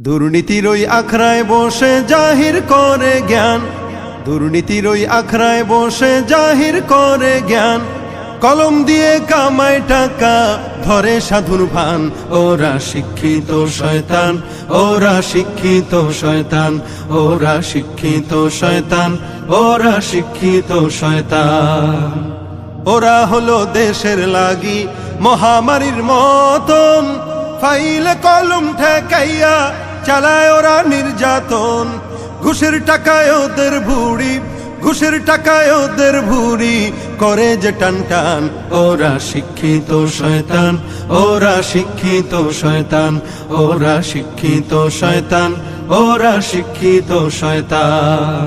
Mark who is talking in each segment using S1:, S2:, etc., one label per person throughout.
S1: দুর্নীতির ওই আখড়ায় বসে জাহির করে জ্ঞান। দুর্নীতির ওই আখড়ায় বসে জাহির করে জ্ঞান। কলম দিয়ে কামায় টাকা, ধরে সাধুর ভান। ওরা শিক্ষিত শয়তান, ওরা শিক্ষিত শয়তান, ওরা শিক্ষিত শয়তান, ওরা শিক্ষিত শয়তান। ওরা হলো দেশের লাগি মহামারীর মতন। ফাইলে কলম ঠেকাইয়া চালায় ওরা নির্যাতন। ঘুষের টাকায় ওদের ভুড়ি, ঘুষের টাকায় ওদের ভুড়ি। করে যে টান টান, ওরা শিক্ষিত শয়তান, ওরা শিক্ষিত শয়তান, ওরা শিক্ষিত শয়তান, ওরা শিক্ষিত শয়তান।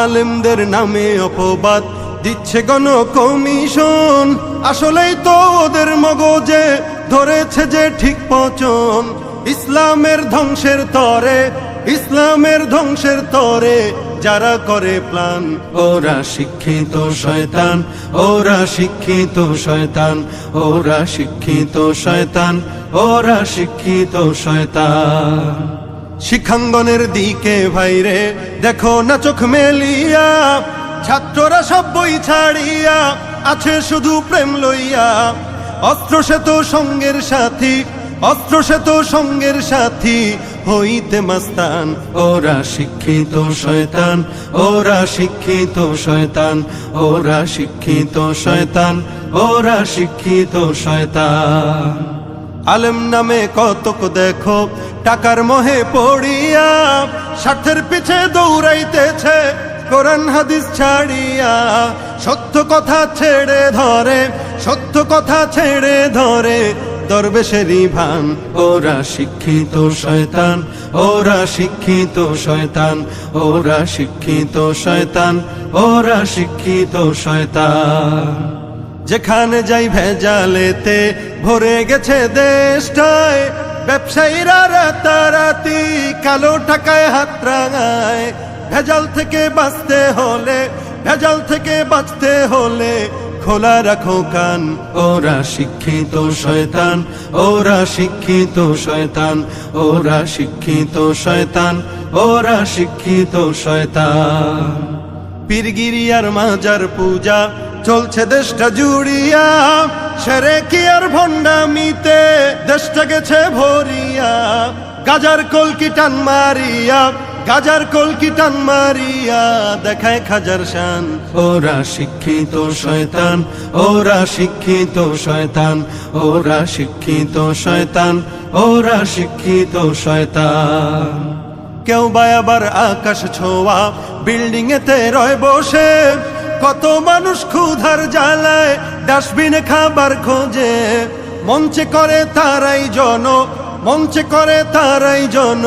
S1: আলেমদের নামে অপবাদ দিচ্ছে গণ কমিশন আসলেই তো ওদের মগজে ধরেছে যে ঠিক পচন। ইসলামের ধ্বংসের তরে ইসলামের ধ্বংসের তরে যারা করে প্লান ওরা শিক্ষিত শয়তান ওরা শিক্ষিত শয়তান ওরা শিক্ষিত শয়তান ওরা শিক্ষিত শয়তান। শিক্ষাঙ্গনের দিকে ভাইরে দেখো না চোখ মেলিয়া ছাত্ররা সব বই ছাড়িয়া আছে শুধু প্রেম লইয়া। অস্ত্র সঙ্গের সাথী অস্ত্র সে তো সঙ্গের সাথী হইতে মাস্তান। ওরা শিক্ষিত শয়তান, ওরা শিক্ষিত শয়তান, ওরা শিক্ষিত শয়তান, ওরা শিক্ষিত শয়তান। আলেম নামে কতক দেখো, টাকার মোহে পড়িয়া, স্বার্থের পিছে দৌড়াইতেছে, কোরআন হাদিস ছাড়িয়া। সত্য কথা ছেড়ে ধরে, সত্য কথা ছেড়ে ধরে দরবেশেরই ভান। ওরা শিক্ষিত শয়তান, ওরা শিক্ষিত শয়তান, ওরা শিক্ষিত শয়তান, ওরা শিক্ষিত শয়তান। যেখানে যাই ভেজালেতে ভরে গেছে দেশটায়, ব্যবসায়ীরা রাতারাতি কালো টাকায় হাত রাঙায়। ভেজাল থেকে বাঁচতে হলে, ভেজাল থেকে বাঁচতে হলে খোলা রাখো কান। ওরা শিক্ষিত শয়তান, ওরা শিক্ষিত শয়তান, ওরা শিক্ষিত শয়তান, ওরা শিক্ষিত শয়তান। পীরগিরিয়ার মাজার পূজা, চলছে দেশটা জুড়িয়া। সেরে কি আর ভণ্ডামিতে দেশটা গেছে ভরিয়া। গাজার কলকি টান মারিয়া। গাজার কলকি টান মারিয়া? দেখায় খাজার শান। ওরা শিক্ষিত শয়তান ওরা শিক্ষিত শয়তান ওরা শিক্ষিত শয়তান ওরা শিক্ষিত শয়তান। কেউ বা আবার আকাশ ছোঁয়া বিল্ডিং এতে রয় বসে। কত মানুষ ক্ষুধার জ্বালায় ডাস্টবিনে খাবার খোঁজে। মঞ্চে করে তারাই জন মঞ্চে করে তারাই জন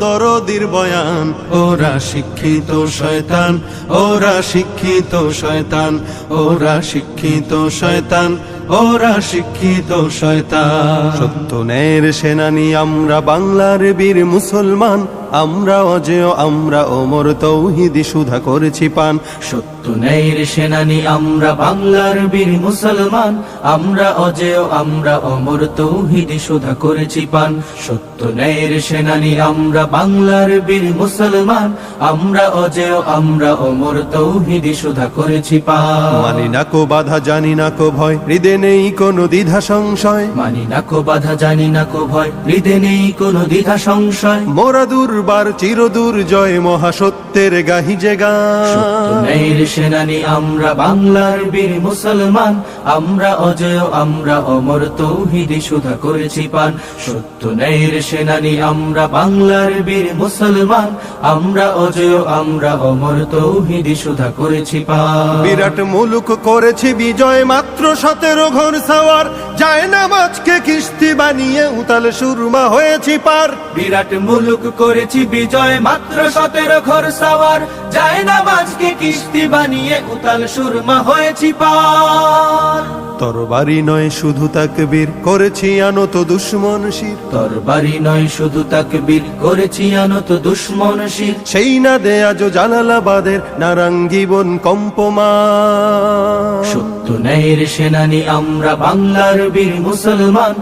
S1: দরদির বয়ান। ওরা শিক্ষিত শয়তান, ওরা শিক্ষিত শয়তান, ওরা শিক্ষিত শয়তান, ওরা শিক্ষিত শয়তান। সত্য ন্যায়ের সেনানি, আমরা বাংলার বীর মুসলমান। আমরা অজেয় আমরা ওমর তৌহিদি সুধা করেছি পান।
S2: সত্য ন্যায়ের সেনানি আমরা বাংলার বীর মুসলমান। আমরা অজেয় আমরা অমর তৌহিদি সুধা করেছি পান। সত্য ন্যায়ের সেনানি আমরা বাংলার বীর মুসলমান। আমরা অজেয় আমরা অমর তৌহিদি সুধা করেছি পান।
S1: মানি না কো বাধা জানি না কো ভয় হৃদে নেই কোনো দ্বিধা সংশয়।
S2: মানি না কো বাধা জানি না কো ভয় হৃদে নেই কোনো দ্বিধা সংশয়।
S1: মোরা দুর্বার চিরদূর জয় মহাসত্যের গাহি যে
S2: সত্য সেনানি আমরা বাংলার বীর মুসলমান। আমরা অজয় আমরা অমর তৌহিদি সুধা করেছি পান। সত্য ন্যায়ের সেনানি আমরা বাংলার বীর মুসলমান। আমরা অজয় আমরা অমর তৌহিদি সুধা করেছি পান।
S1: বিরাট মুলুক করেছি বিজয় মাত্র সতেরো ঘর সাওয়ার। যায় না মাছকে কিস্তি বানিয়ে উতাল সুরমা হয়েছি পার।
S2: বিরাট মুলুক করেছি বিজয় মাত্র সতেরো ঘর সাওয়ার। যায় না বাজকে কিস্তি বানিয়ে উতাল সুরমা হয়েছি পার।
S1: তরবারি নয় শুধু তাকবীর করেছি আনত দুশ্মন শির।
S2: তরবারি নয় শুধু তাকবীর করেছি আনত দুশ্মন শির।
S1: সেই না দে আজ জালালাবাদের নারাঙ্গীবন কম্পমা
S2: সত্য ন্যায়ের সেনানি আমরা বাংলার বীর মুসলমান।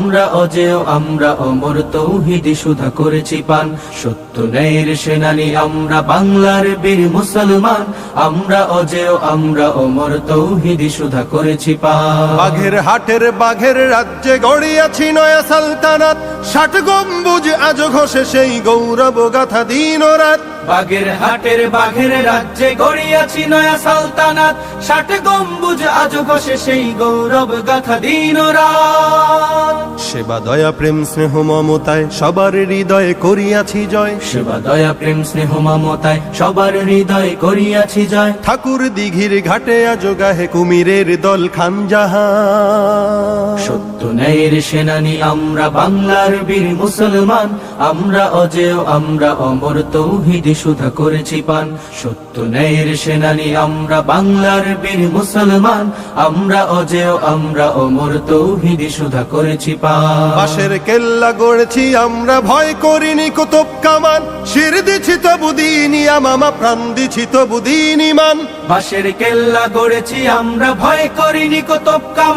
S2: আমরা অজেয় আমরা অমর তৌহিদি সুধা করেছি পান। সত্য ন্যায়ের সেনানি আমরা বাংলার বীর মুসলমান। আমরা অজেয় আমরা অমর তৌহিদি সুধা করেছি পান।
S1: বাঘের হাটের বাঘের রাজ্যে গড়িয়াছি নয়া সালতানাত। ষাট গম্বুজ আজ ঘষে সেই গৌরব গাথা দিন রাত।
S2: বাগের হাটের বাঘের রাজ্যে গড়িয়াছি নয়া সালতানাত। ষাট গম্বুজ আজ ঘষে সেই গৌরব গাথা দিন রাত।
S1: সেবা দয়া প্রেম স্নেহ মমতায় সবার হৃদয়ে করিয়াছি জয়।
S2: সেবা দয়া প্রেম স্নেহ মমতায় সবার হৃদয় করিয়াছি জয়।
S1: ঠাকুর দিঘির ঘাটে আজ গাহে কুমিরের দল খানজাহান।
S2: সত্য ন্যায়ের সেনানি আমরা বাংলার বীর মুসলমান। আমরা অজেয় আমরা অমর তৌহিদি সুধা করেছি পান। সত্য ন্যায়ের সেনানি আমরা বাংলার বীর মুসলমান। আমরা অজেয় আমরা অমর তৌহিদি সুধা করেছি
S1: বাসের কেল্লা গড়েছি আমরা ভয় করিনি কুতুব কামান শির দিছি তবু দিনি আমামা প্রাণ দিছি তবু দিন ইমান
S2: বাঁশের কেল্লা গড়েছি আমরা ভয় করিনি কুতুব কামা